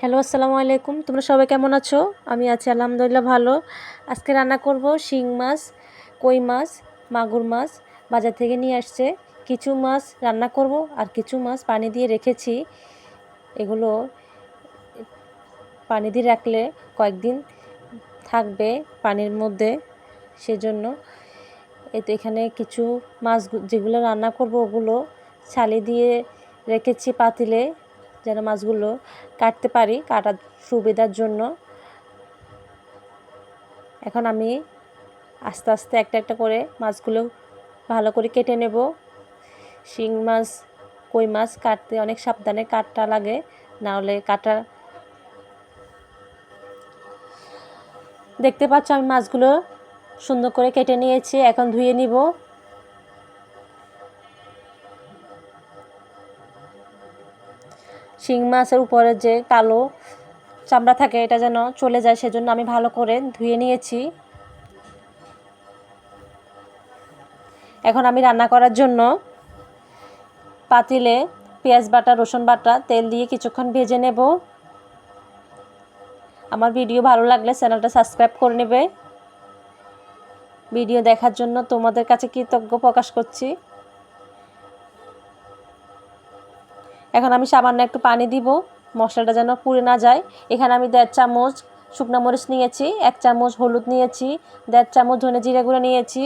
Hello, আসসালামু আলাইকুম। তোমরা সবাই কেমন আছো? আমি আছি আলহামদুলিল্লাহ ভালো। আজকে রান্না করব শিং মাছ, কই মাছ, মাগুর মাছ বাজার থেকে নিয়ে আসছে। কিছু মাছ রান্না করব আর কিছু মাছ পানি দিয়ে রেখেছি। এগুলো পানি দিয়ে রাখলে কয়েকদিন থাকবে পানির মধ্যে, সেজন্য। এতে এখানে কিছু মাছ যেগুলো রান্না করব ওগুলো ছালি দিয়ে রেখেছি পাতিলে। যেন মাছগুলো কাটতে পারি কাটার সুবিধার জন্য। এখন আমি আস্তে আস্তে একটা একটা করে মাছগুলো ভালো করে কেটে নেব। শিং মাছ, কই মাছ কাটতে অনেক সাবধানে কাটটা লাগে, না হলে কাটা দেখতে পাচ্ছ আমি মাছগুলো সুন্দর করে কেটে নিয়েছি, এখন ধুয়ে নিব। শিং মাছের উপরে যে কালো চামড়া থাকে, এটা যেন চলে যায়, সেজন্য আমি ভালো করে ধুয়ে নিয়েছি। এখন আমি রান্না করার জন্য পাতিলে পেঁয়াজ বাটা, রসুন বাটা, তেল দিয়ে কিছুক্ষণ ভেজে নেব। আমার ভিডিও ভালো লাগলে চ্যানেলটা সাবস্ক্রাইব করে নেবে। ভিডিও দেখার জন্য তোমাদের কাছে কৃতজ্ঞ প্রকাশ করছি। এখন আমি সামান্য একটু পানি দিব। মশলাটা যেন পুড়ে না যায়। এখানে আমি দেড় চামচ শুকনো মরিচ নিয়েছি, এক চামচ হলুদ নিয়েছি, দেড় চামচ ধনে জিরে গুঁড়ো নিয়েছি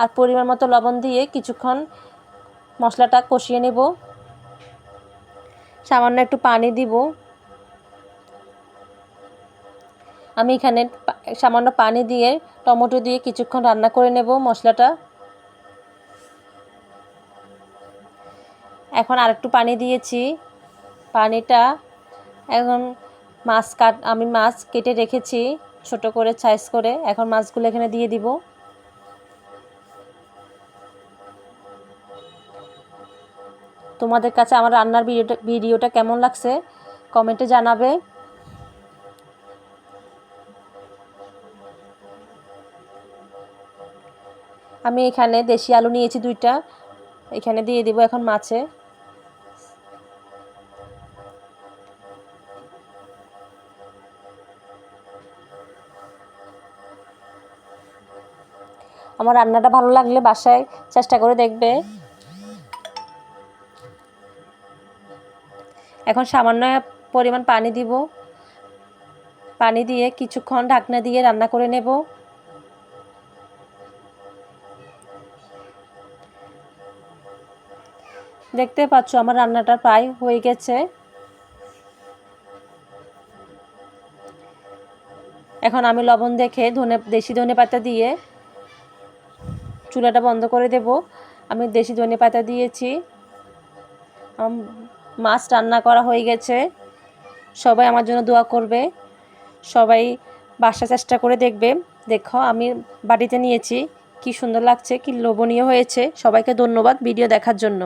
আর পরিমাণ মতো লবণ দিয়ে কিছুক্ষণ মশলাটা কষিয়ে নেব। সামান্য একটু পানি দিব। আমি এখানে সামান্য পানি দিয়ে টমেটো দিয়ে কিছুক্ষণ রান্না করে নেব মশলাটা। এখন আরেকটু পানি দিয়েছি। পানিটা এখন মাছ কাট, আমি মাছ কেটে রেখেছি, ছোট করে সাইজ করে। এখন মাছগুলো এখানে দিয়ে দিব। তোমাদের কাছে আমার রান্নার ভিডিওটা ভিডিওটা কেমন লাগছে কমেন্টে জানাবে। আমি এখানে দেশি আলু নিয়েছি দুইটা। এখানে দিয়ে দিব এখন মাছে। আমার রান্নাটা ভালো লাগলে বাসায় চেষ্টা করে দেখবে। এখন সামান্য পরিমাণ পানি দিব। পানি দিয়ে কিছুক্ষণ ঢাকনা দিয়ে রান্না করে নেব। দেখতে পাচ্ছ আমার রান্নাটা প্রায় হয়ে গেছে। এখন আমি লবণ দেখে ধনে দেশি ধনে পাতা দিয়ে চুলাটা বন্ধ করে দেব। আমি দেশি ধনে পাতা দিয়েছি। মাছ রান্না করা হয়ে গেছে। সবাই আমার জন্য দোয়া করবে। সবাই বাসা চেষ্টা করে দেখবে। দেখো, আমি বাড়িতে নিয়েছি। কি সুন্দর লাগছে, কি লোভনীয় হয়েছে। সবাইকে ধন্যবাদ ভিডিও দেখার জন্য।